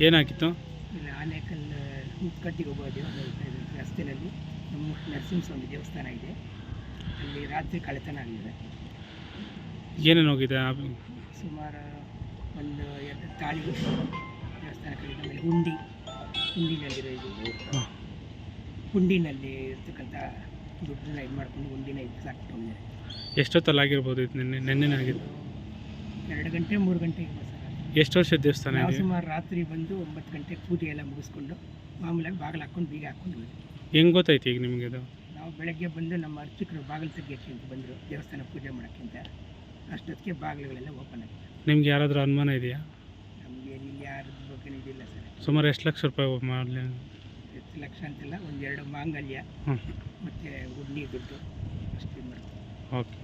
ಏನಾಗಿತ್ತು? ಇಲ್ಲಿ ಆನೇಕಲ್ ಕಟ್ಟಿಗೆ ಹೋಗೋ ದೇವಸ್ಥಾನ ರಸ್ತೆಯಲ್ಲಿ. ನಮ್ಮ ನರಸಿಂಹಸ್ವಾಮಿ ದೇವಸ್ಥಾನ ಇದೆ. ಅಲ್ಲಿ ರಾತ್ರಿ ಕಳೆತನ ಆಗಿದೆ. ಏನೇನು ಹೋಗಿದೆ? ಆ- ಸುಮಾರು ಒಂದು ಎರಡು ತಾಳಿ ದೇವಸ್ಥಾನ ಕಳೆದ ಆಮೇಲೆ ಹುಂಡಿ ಹುಂಡಿನಲ್ಲಿರೋ ಇದು. ಹುಂಡಿನಲ್ಲಿ ಇರ್ತಕ್ಕಂಥ ದುಡ್ಡನ್ನ ಇದು ಮಾಡ್ಕೊಂಡು ಹುಂಡಿನ ಇದು ಸಾಕ್ಬಿಟ್ಟು ಎಷ್ಟೊತ್ತಲ್ಲಿ ಆಗಿರ್ಬೋದು ಇದು ನಿನ್ನೆ ನಿನ್ನೆ ಆಗಿದ್ದು? ಎರಡು ಗಂಟೆ ಮೂರು ಗಂಟೆ ಎಷ್ಟು ವರ್ಷ ದೇವಸ್ಥಾನ ನಾವು ಇದೆ? ಸುಮಾರು ರಾತ್ರಿ ಬಂದು ಒಂಬತ್ತು ಗಂಟೆ ಪೂಜೆ ಎಲ್ಲ ಮುಗಿಸ್ಕೊಂಡು ಮಾಮೂಲಾಗಿ ಬಾಗಿಲು ಹಾಕ್ಕೊಂಡು ಬೀಗ ಹಾಕ್ಕೊಂಡು ಹೆಂಗೆ ಗೊತ್ತಾಯ್ತು ಈಗ ನಿಮಗೆ ಅದು? ನಾವು ಬೆಳಗ್ಗೆ ಬಂದು ನಮ್ಮ ಅರ್ಚಕರು ಬಾಗಿಲು ತೆಗಿಯೋಕ್ಕೆ ಅಂತ ಬಂದರು ದೇವಸ್ಥಾನ ಪೂಜೆ ಮಾಡೋಕ್ಕಿಂತ ಅಷ್ಟೊತ್ತಿಗೆ ಬಾಗಿಲುಗಳೆಲ್ಲ ಓಪನ್ ಆಗಿದೆ. ನಿಮ್ಗೆ ಯಾರಾದರೂ ಅನುಮಾನ ಇದೆಯಾ? ನಮಗೆ ಇಲ್ಲಿ ಯಾರ ಬಗ್ಗೆ ಇದಿಲ್ಲ ಸರ್. ಸುಮಾರು ಎಷ್ಟು ಲಕ್ಷ ರೂಪಾಯಿ ಮಾಡಲಿ ಎಷ್ಟು ಲಕ್ಷ ಅಂತಿಲ್ಲ ಒಂದೆರಡು ಮಾಂಗಲ್ಯ ಹ್ಞೂ ಮತ್ತು ಉಡ್ನಿ ದುಡ್ಡು ಅಷ್ಟು ಇದು ಮಾಡ್ತೀವಿ ಓಕೆ.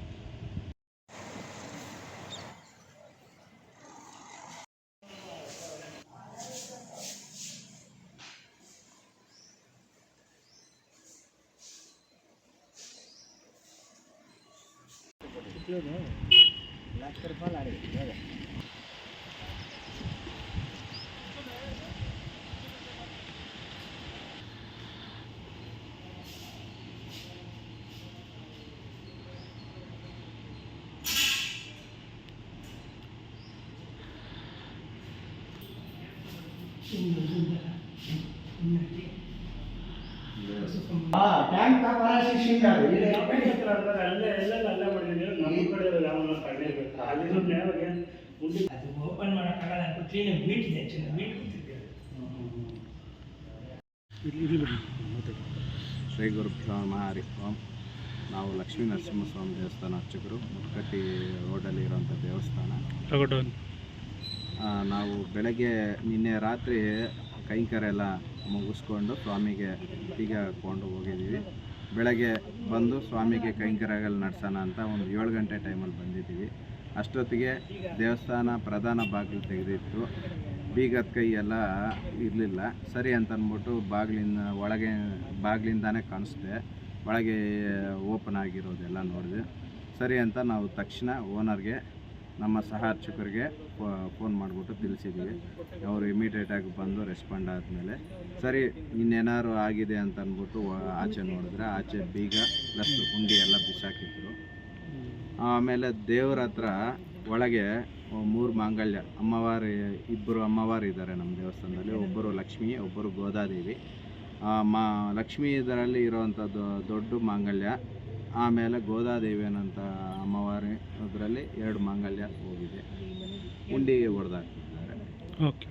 ಕಿಲೋನು ಲಕ್ಷ ರೂಪಾಯಿ ಆಡಿದೆ ಟ್ಯಾಂಕ್ ತಗೊಂಡು ಶಿಕ್ಷಣ ಅಲ್ಲೇ ಎಲ್ಲ ಅದು ಓಪನ್ ಮಾಡೋಕ್ಕಾಗಲ್ಲ ಅಂತ ಕ್ಲೀನ್ ಬೀಟ್ ಇದೆ ಚೆನ್ನಾಗಿ ಬೀಟ್ ಕೂತಿದೆ ಶ್ರೀ ಗುರುಭ್ಯೋ ನಮಃ ಹರಿ ಓಂ. ನಾವು ಲಕ್ಷ್ಮೀ ನರಸಿಂಹಸ್ವಾಮಿ ದೇವಸ್ಥಾನ ಅರ್ಚಕರು ಮುತ್ಕಟ್ಟಿ ರೋಡಲ್ಲಿ ಇರೋಂಥ ದೇವಸ್ಥಾನ. ಆ, ನಾವು ಬೆಳಗ್ಗೆ ನಿನ್ನೆ ರಾತ್ರಿ ಕೈಂಕರ ಎಲ್ಲ ಮುಗಿಸ್ಕೊಂಡು ಸ್ವಾಮಿಗೆ ಬೀಗ ಹಾಕ್ಕೊಂಡು ಹೋಗಿದ್ದೀವಿ. ಬೆಳಗ್ಗೆ ಬಂದು ಸ್ವಾಮಿಗೆ ಕೈಂಕರಗಳು ನಡೆಸೋಣ ಅಂತ ಒಂದು ಏಳು ಗಂಟೆ ಟೈಮಲ್ಲಿ ಬಂದಿದ್ದೀವಿ. ಅಷ್ಟೊತ್ತಿಗೆ ದೇವಸ್ಥಾನ ಪ್ರಧಾನ ಬಾಗಿಲು ತೆಗೆದಿತ್ತು. ಬೀಗದ ಕೈ ಎಲ್ಲ ಇರಲಿಲ್ಲ. ಸರಿ ಅಂತ ಅಂದ್ಬಿಟ್ಟು ಬಾಗಿಲಿಂದ ಒಳಗೆ, ಬಾಗಿಲಿಂದಾನೇ ಕಾಣಿಸ್ದೆ. ಒಳಗೆ ಓಪನ್ ಆಗಿರೋದೆಲ್ಲ ನೋಡಿದೆ. ಸರಿ ಅಂತ ನಾವು ತಕ್ಷಣ ಓನರ್ಗೆ, ನಮ್ಮ ಸಹ ಅರ್ಚಕರಿಗೆ ಫೋನ್ ಮಾಡಿಬಿಟ್ಟು ತಿಳಿಸಿದ್ದೀವಿ ಅವರು ಇಮಿಡಿಯೇಟಾಗಿ ಬಂದು ರೆಸ್ಪಾಂಡ್ ಆದಮೇಲೆ, ಸರಿ ಇನ್ನೇನಾದ್ರು ಆಗಿದೆ ಅಂತ ಅಂದ್ಬಿಟ್ಟು ಆಚೆ ನೋಡಿದ್ರೆ, ಆಚೆ ಬೀಗ, ಪ್ಲಸ್ ಹುಂಡಿ ಎಲ್ಲ ಬಿಸಾಕಿದ್ರು. ಆಮೇಲೆ ದೇವ್ರ ಹತ್ರ ಒಳಗೆ ಮೂರು ಮಾಂಗಲ್ಯ. ಅಮ್ಮವಾರಿ ಇಬ್ಬರು ಅಮ್ಮವಾರು ಇದ್ದಾರೆ ನಮ್ಮ ದೇವಸ್ಥಾನದಲ್ಲಿ. ಒಬ್ಬರು ಲಕ್ಷ್ಮಿ, ಒಬ್ಬರು ಗೋದಾದೇವಿ. ಮಾ, ಲಕ್ಷ್ಮಿ ಇದರಲ್ಲಿ ಇರೋವಂಥದ್ದು ದೊಡ್ಡ ಮಾಂಗಲ್ಯ. ಆಮೇಲೆ ಗೋದಾದೇವಿ ಅನ್ನೋಂಥ ಅಮ್ಮವಾರಿ ಅದರಲ್ಲಿ ಎರಡು ಮಾಂಗಲ್ಯ ಹೋಗಿದೆ. ಉಂಡಿ ಹೊಡೆದಾಕ್ತಿದ್ದಾರೆ ಓಕೆ.